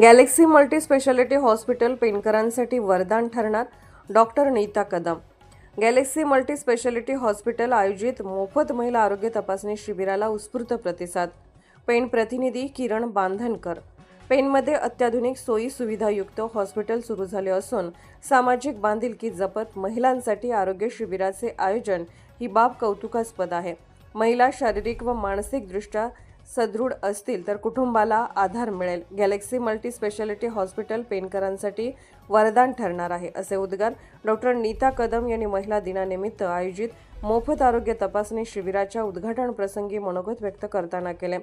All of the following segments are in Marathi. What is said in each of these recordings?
गॅलेक्सी मल्टी स्पेशालिटी हॉस्पिटल पेनकरांसाठी वरदान ठरणार doctor Nita Kadam. Galaxy multi speciality hospital आयोजित मोफत महिला आरोग्य तपासणी शिबिराला उत्स्फूर्त प्रतिसाद. पेन प्रतिनिधी किरण बांधनकर पेनमध्ये अत्याधुनिक सोयी सुविधायुक्त हॉस्पिटल सुरू झाले असून सामाजिक बांधिलकी जपत महिलांसाठी आरोग्य शिबिराचे आयोजन ही बाब कौतुकास्पद आहे. महिला शारीरिक व मानसिकदृष्ट्या सदृढ असतील तर कुटुंबाला आधार मिळेल. गॅलेक्सी मल्टी स्पेशालिटी हॉस्पिटल पेनकरांसाठी वरदान ठरणार आहे असे उद्गार डॉक्टर नीता कदम यांनी महिला दिनानिमित्त आयोजित मोफत आरोग्य तपासणी शिबिराच्या उद्घाटन प्रसंगी मनोगत व्यक्त करताना केले.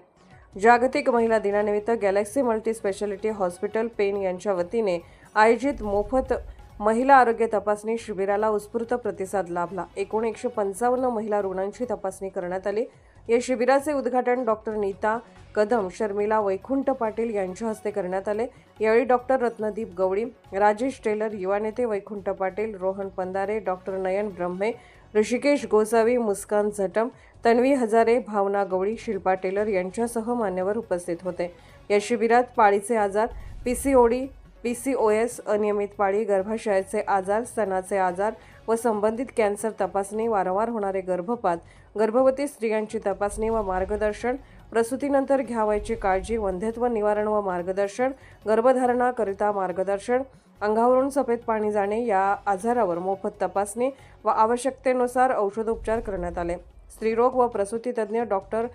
जागतिक महिला दिनानिमित्त Galaxy multi speciality hospital Pen यांच्या वतीने आयोजित मोफत महिला आरोग्य तपासणी शिबिराला उत्स्फूर्त प्रतिसाद लाभला. एकूण एकशे पंचावन्न महिला रुग्णांची तपासणी करण्यात आली. या शिबिराचे उद्घाटन डॉक्टर नीता कदम शर्मिला वैकुंठ पाटील यांच्या हस्ते करण्यात आले. यावेळी डॉक्टर रत्नदीप गवळी राजेश टेलर युवा नेते वैकुंठ पाटील रोहन पंदारे डॉक्टर नयन ब्रह्मे ऋषिकेश गोसावी मुस्कान झटम तन्वी हजारे भावना गवळी शिल्पा टेलर यांच्यासह मान्यवर उपस्थित होते. या शिबिरात पाळीचे आजार P C O D P C O S अनियमित पाळी गर्भाशयाचे आजार स्तनाचे आजार व संबंधित कॅन्सर तपासणी वारंवार होणारे गर्भपात गर्भवती स्त्रियांची तपासणी व मार्गदर्शन प्रसूतीनंतर घ्यावयाची काळजी वंध्यत्व निवारण व मार्गदर्शन गर्भधारणाकरिता मार्गदर्शन अंगावरून सफेद पाणी जाणे या आजारावर मोफत तपासणी व आवश्यकतेनुसार औषधोपचार करण्यात आले. स्त्रीरोग व प्रसूती तज्ज्ञ डॉक्टर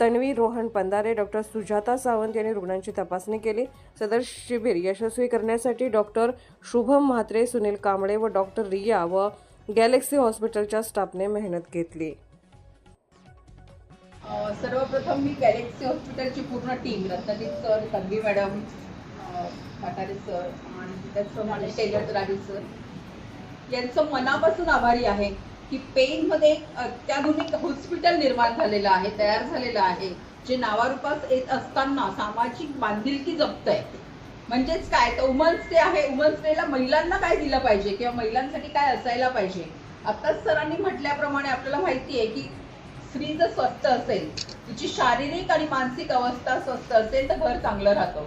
तन्वी रोहन पंदारे डॉक्टर सुजाता सावंत यांनी रुग्णांची तपासणी केली. सदर शिबिर यशस्वी करण्यासाठी डॉक्टर शुभम म्हात्रे सुनील कांबळे व डॉक्टर रिया व गॅलेक्सी हॉस्पिटलच्या स्टाफने मेहनत घेतली. सर्वप्रथम मी गॅलेक्सी हॉस्पिटलची पूर्ण team Ratnadeep sir Tanvi madam Patare sir आणि त्याचप्रमाणे टेलर राजे सर यांचं मनापासून आभारी आहे. की पेनमध्ये एक अत्याधुनिक हॉस्पिटल निर्माण झालेलं आहे तयार झालेलं आहे जे नावारूपास येत असताना सामाजिक बांधिलकी जपत आहे म्हणजेच काय? तर वुमन्स डे आहे. वुमन्स डेला महिलांना काय दिलं पाहिजे? किंवा महिलांसाठी काय असायला पाहिजे? आत्ताच सरांनी म्हटल्याप्रमाणे आपल्याला माहिती आहे की स्त्री जर स्वस्थ असेल तिची शारीरिक आणि मानसिक अवस्था स्वस्थ असेल तर घर चांगलं राहतं.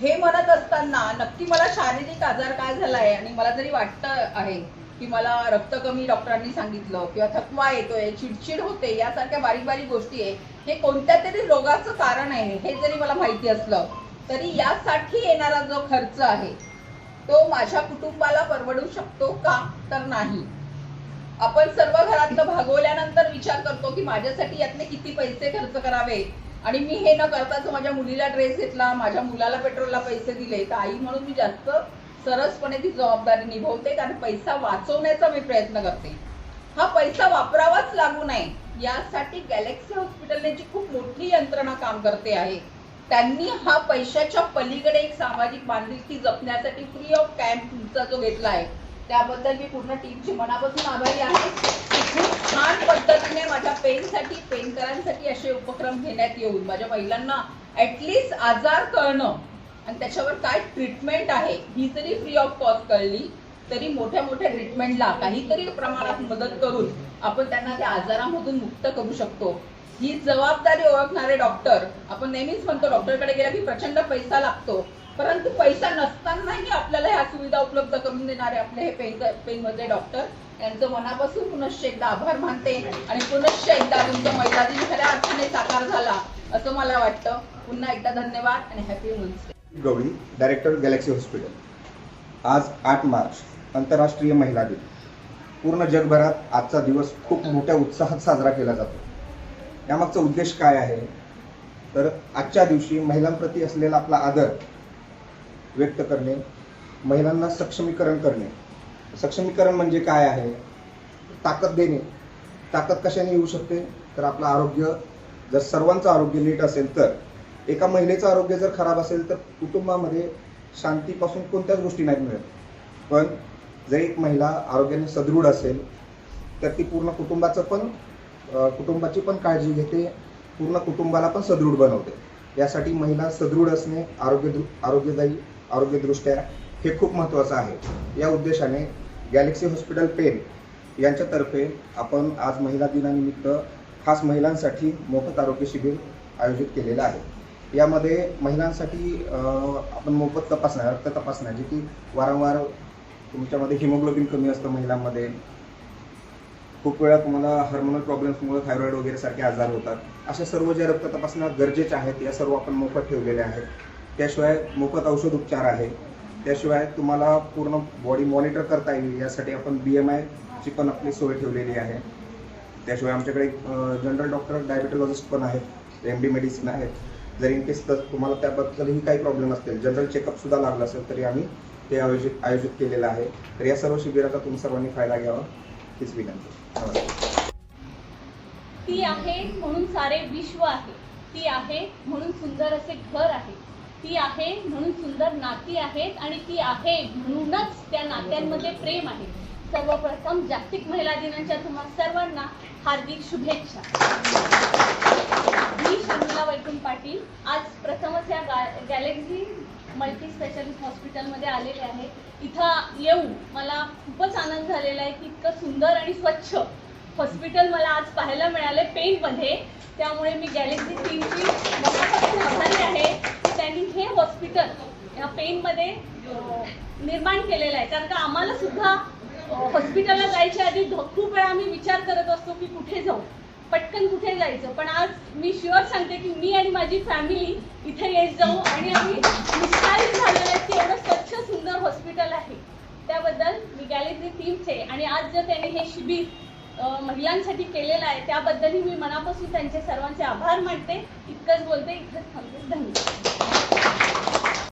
हे म्हणत असताना नक्की मला शारीरिक आजार काय झाला आहे आणि मला जरी वाटतं आहे की मला रक्त कमी डॉक्टरांनी सांगितलं किंवा थकवा येतोय चिडचिड होते यासारख्या बारीक बारीक गोष्टी आहे. हे कोणत्या तरी रोगाचं कारण आहे हे जरी मला माहिती असलं तरी यासाठी येणारा जो खर्च आहे तो माझ्या कुटुंबाला परवडू शकतो का? तर नाही. आपण सर्व घरातलं भागवल्यानंतर विचार करतो की माझ्यासाठी यातले किती पैसे खर्च करावे? आणि मी हे न करताच माझ्या मुलीला ड्रेस घेतला माझ्या मुलाला पेट्रोलला पैसे दिले तर आई म्हणून मी जास्त सरसपणे ती जबाबदारी निभवते कारण पैसा वाचवण्याचा मी प्रयत्न करते. हा पैसा वापरावाच लागू नये. यासाठी गॅलेक्सी हॉस्पिटलने जी खूप मोठी यंत्रणा काम करते आहे. त्यांनी हा पैशाच्या पलीकडे एक सामाजिक बांधिलकी जपण्यासाठी फ्री ऑफ कॅम्प तुमचा जो घेतला आहे त्याबद्दल मी पूर्ण टीमची मनापासून आभारी आहे. खूप छान पद्धतीने माझ्या पेनसाठी पेनकरांसाठी असे उपक्रम घेण्यात येऊन माझ्या महिलांना ऍटलिस्ट आजार कळणं आणि त्याच्यावर काय ट्रीटमेंट आहे ही जरी फ्री ऑफ कॉस्ट कळली तरी मोठ्या मोठ्या ट्रीटमेंटला काहीतरी प्रमाणात मदत करून आपण त्यांना त्या आजारामधून मुक्त करू शकतो. ही जबाबदारी ओळखणारे डॉक्टर आपण नेहमीच म्हणतो डॉक्टरकडे गेला की प्रचंड पैसा लागतो. परंतु पैसा नसतानाही आपल्याला ह्या सुविधा उपलब्ध करून देणारे आपले हे पेन पेनमधले डॉक्टर यांचं मनापासून पुनश्च एकदा आभार मानते आणि पुनश्च एकदा तुमचं महिला दिन खऱ्या अर्थाने साकार झाला असं मला वाटतं. पुन्हा एकदा धन्यवाद आणि happy women's day Gawali director Galaxy hospital आज आठ मार्च आंतरराष्ट्रीय महिला दिन. पूर्ण जगभरात आजचा दिवस खूप मोठ्या उत्साहात साजरा केला जातो. यामागचा उद्देश काय आहे? तर आजच्या दिवशी महिलांप्रती असलेला आपला आदर व्यक्त करणे महिलांना सक्षमीकरण करणे. सक्षमीकरण म्हणजे काय आहे? ताकद देणे. ताकद कशाने येऊ शकते? तर आपलं आरोग्य जर सर्वांचं आरोग्य नीट असेल तर. एका महिलेचं आरोग्य जर खराब असेल तर कुटुंबामध्ये शांतीपासून कोणत्याच गोष्टी नाही मिळत. पण जर एक महिला आरोग्याने सदृढ असेल तर ती पूर्ण कुटुंबाचं पण कुटुंबाची पण काळजी घेते पूर्ण कुटुंबाला पण सदृढ बनवते. यासाठी महिला सदृढ असणे आरोग्य आरोग्यदायी आरोग्यदृष्ट्या हे खूप महत्त्वाचं आहे. या उद्देशाने गॅलेक्सी हॉस्पिटल पेन यांच्यातर्फे आपण आज महिला दिनानिमित्त खास महिलांसाठी मोफत आरोग्य शिबिर आयोजित केलेलं आहे. यामध्ये महिलांसाठी आपण मोफत तपासण्या रक्त तपासण्या जे की वारंवार तुमच्यामध्ये हिमोग्लोबिन कमी असतं महिलांमध्ये. खूप वेळा तुम्हाला हार्मोनल प्रॉब्लेम्समुळे थायरॉईड वगैरे सारखे आजार होतात. अशा सर्व ज्या रक्त तपासण्या गरजेच्या आहेत या सर्व आपण मोफत ठेवलेल्या आहेत. त्याशिवाय मोफत औषध उपचार आहे. त्याशिवाय तुम्हाला पूर्ण बॉडी मॉनिटर करता येईल. यासाठी आपण बी एम आयची पण आपली सोय ठेवलेली आहे. त्याशिवाय आमच्याकडे जनरल डॉक्टर डायबिटॉलॉजिस्ट पण आहेत. एम डी मेडिसिन आहेत. जर इन केस तर तुम्हाला त्याबद्दलही काही प्रॉब्लेम असतील जनरल चेकअप सुद्धा लागलं असेल तरी आम्ही ते आयोजित आयोजित केलेलं आहे. तर या सर्व शिबिराचा तुम्ही सर्वांनी फायदा घ्यावा हीच विनंती. नमस्कार. ती आहे म्हणून सारे विश्व आहे. ती आहे म्हणून सुंदर असे घर आहे. ती आहे म्हणून सुंदर नाती आहेत आणि ती आहे म्हणूनच त्या नात्यांमध्ये प्रेम आहे. सर्वप्रथम जागतिक महिला दिनाच्या तुम्हा सर्वांना हार्दिक शुभेच्छा मी शर्मिला वैकुंठ पाटील आज आज या गा गॅलेक्सी मल्टी स्पेशालिस्ट हॉस्पिटलमध्ये आलेले आहे. इथं येऊन मला खूपच आनंद झालेला आहे की इतकं सुंदर आणि स्वच्छ हॉस्पिटल मला आज पाहायला मिळाले पेनमध्ये त्यामुळे मी गॅलेक्सी टीमची मनापासून आभारी आहे की त्यांनी हे हॉस्पिटल या पेनमध्ये निर्माण केलेलं आहे. कारण का आम्हाला सुद्धा हॉस्पिटलला जायच्या आधी खूप वेळा आम्ही विचार करत असतो की कुठे जाऊ. पटकन कुठे जायचं? पण आज मी शुअर सांगते की मी आणि माझी फॅमिली इथे येत जाऊ आणि आम्ही निष्काळी झालेलं आहे की एवढं स्वच्छ सुंदर हॉस्पिटल आहे. त्याबद्दल मी गॅलेक्सी टीमचे आणि आज जर त्यांनी हे शिबिर महिलांसाठी केलेलं आहे त्याबद्दलही मी मनापासून त्यांचे सर्वांचे आभार मानते. इतकंच बोलते. इतकंच थांबते. धन्यवाद.